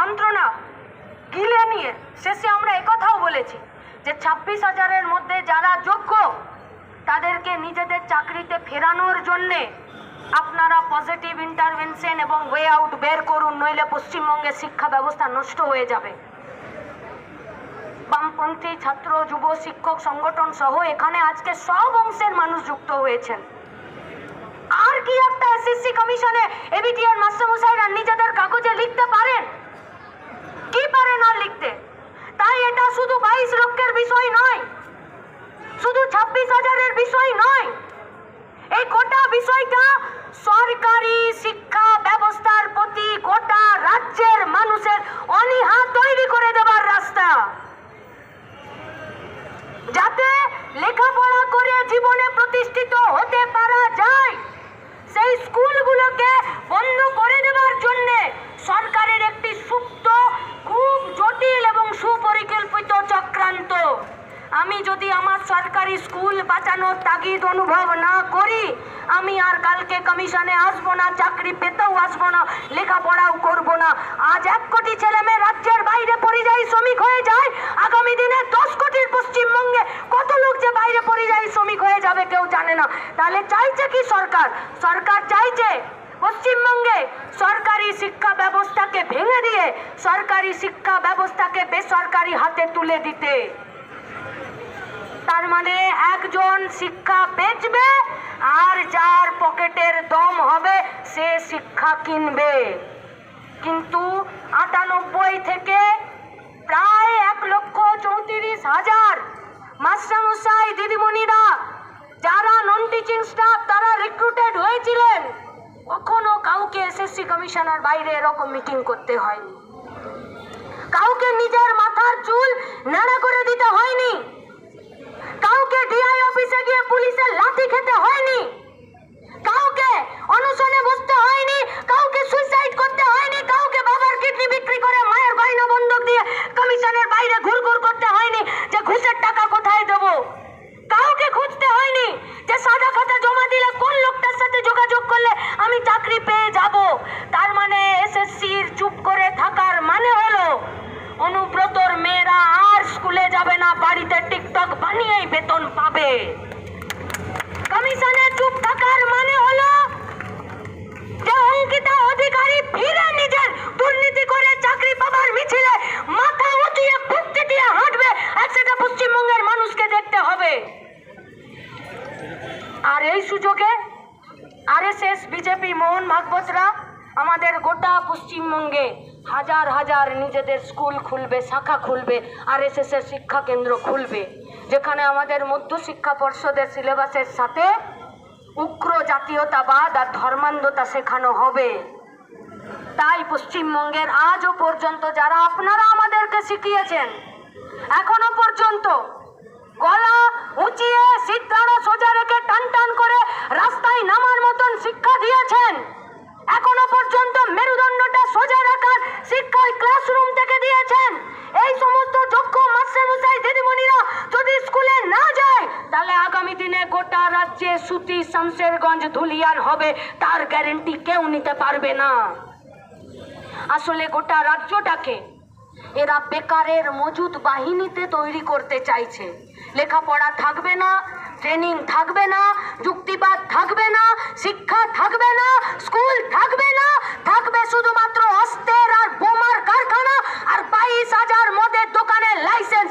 যন্ত্রণা গিলে নিয়ে শেষে আমরা একথাও বলেছি যে ছাব্বিশ হাজারের মধ্যে যারা যোগ্য, তাদেরকে নিজেদের চাকরিতে ফেরানোর জন্যে আপনারা পজিটিভ ইন্টারভেনশন এবং ওয়ে আউট বের করুন, নইলে পশ্চিমবঙ্গের শিক্ষা ব্যবস্থা নষ্ট হয়ে যাবে। বামপন্থী ছাত্র, যুব, শিক্ষক, সংগঠন সহ এখানে আজকে সব অংশের মানুষ যুক্ত হয়েছেন। আর কি একটা এসএসসি কমিশনে এবিটিআর মাস্টারমশাইরা নিজেদের কাগজে লিখতে পারেন কি পারেন আর লিখতে তাই এটা শুধু বাইশ লক্ষের বিষয় নয় শুধু ছাব্বিশ হাজারের বিষয় নয় এই গোটা বিষয়টা সরকারি শিক্ষা ব্যবস্থার প্রতি গোটা রাজ্যের মানুষের অনীহা তৈরি করে দেবার রাস্তা যাতে লেখাপড়া করে জীবনে প্রতিষ্ঠিত হতে পারা যায়। সেই স্কুলগুলোকে বন্ধ করে দেওয়ার জন্য সরকারের একটি সুপ্ত, খুব জটিল এবং সুপরিকল্পিত চক্রান্ত। আমি যদি আমার সরকারি স্কুল বাঁচানোর তাগিদ অনুভব না করি, আমি আর কালকে কমিশনে আসব না, চাকরি পেতেও আসব না, লেখাপড়াও করব না। আজ এক কোটি ছেলেমেয়ে রাজ্যের বাইরে পরিযায়ী শ্রমিক হয়ে যায় আগামী দিনে দশ কোটির পশ্চিমবঙ্গে কত লোক যে বাইরে পরিযায়ী শ্রমিক হয়ে যাবে কেউ জানে না। তাহলে চাইছে কি সরকার? সরকার চাইছে পশ্চিমবঙ্গে সরকারি শিক্ষা ব্যবস্থাকে ভেঙে দিয়ে সরকারি শিক্ষা ব্যবস্থাকে বেসরকারি হাতে তুলে দিতে। তার মানে একজন শিক্ষা বেচবে আর যার পকেটের দম হবে সে শিক্ষা কিনবে। কিন্তু আটানব্বই থেকে প্রায় এক লক্ষ চৌত্রিশ হাজার মাস্টারমশাই, দিদিমণিরা যারা নন টিচিং স্টাফ তারা রিক্রুটেড হয়েছিলেন। কখনো কাউকে এসএসসি কমিশনের বাইরে এরকম মিটিং করতে হয়নি। কাউকে নিজের মাথার চুল নাড়া করে দিতে হয়নি কাউকে ডিআই অফিসে গিয়ে পুলিশের লাঠি খেতে হয়নি কাউকে অনশনে বসতে হয়নি কাউকে সুইসাইড করতে হয়নি কাউকে বাবার কিডনি বিক্রি করে মায়ের গয়না বন্ধক দিয়ে কমিশনের বাইরে ঘুরঘুর করতে হয়নি যে ঘুষের টাকা কোথায় দেব কাউকে খুঁজতে হয়নি যে সাদা খাতা জমা দিলে কোন লোকটার সাথে যোগাযোগ করলে আমি চাকরি পেয়ে যাব তার মানে এসএসসির চুপ করে থাকার মানে হলো অনুব্রতর মেয়েরা আর স্কুলে যাবে না বাড়িতে টিকটক বানিয়েই বেতন পাবে কমিশনে চুপ থাকার মানে হলো যে অঙ্কিতা অধিকারী ফিরে নিজের দুর্নীতি করে চাকরি পাবার মিছিলে মাথা উঁচিয়ে ভক্তি দিয়ে হাঁটবে আর সেটা পশ্চিমবঙ্গের মানুষকে দেখতে হবে। আর এই সুযোগে আরএসএস, বিজেপি, মোহন ভাগবতরা আমাদের গোটা পশ্চিমবঙ্গে হাজার হাজার নিজেদের স্কুল খুলবে, শাখা খুলবে আরএসএস এর শিক্ষা কেন্দ্র খুলবে, যেখানে আমাদের মধ্য শিক্ষা পর্ষদের সিলেবাসের সাথে উগ্র জাতীয়তাবাদ আর ধর্মান্ধতা শেখানো হবে। তাই পশ্চিমবঙ্গের আজও পর্যন্ত যারা আপনারা আমাদেরকে শিখিয়েছেন, এখনও পর্যন্ত গলা উঁচিয়ে সিদ্ধারো সোজা রেখে টান টান করে যে সুতি শামশেরগঞ্জ ধুলিয়ার হবে, তার গ্যারেন্টি কেউ নিতে পারবে না। আসলে গোটা রাজ্যটাকে এরা বেকারের মজুদ বাহিনীতে তৈরি করতে চাইছে। লেখাপড়া থাকবে না ট্রেনিং থাকবে না, যুক্তিবাদ থাকবে না, শিক্ষা থাকবে না স্কুল থাকবে না, থাকবে শুধুমাত্র অস্ত্রের আর বোমার কারখানা, আর বাইশ হাজার মদের দোকানের লাইসেন্স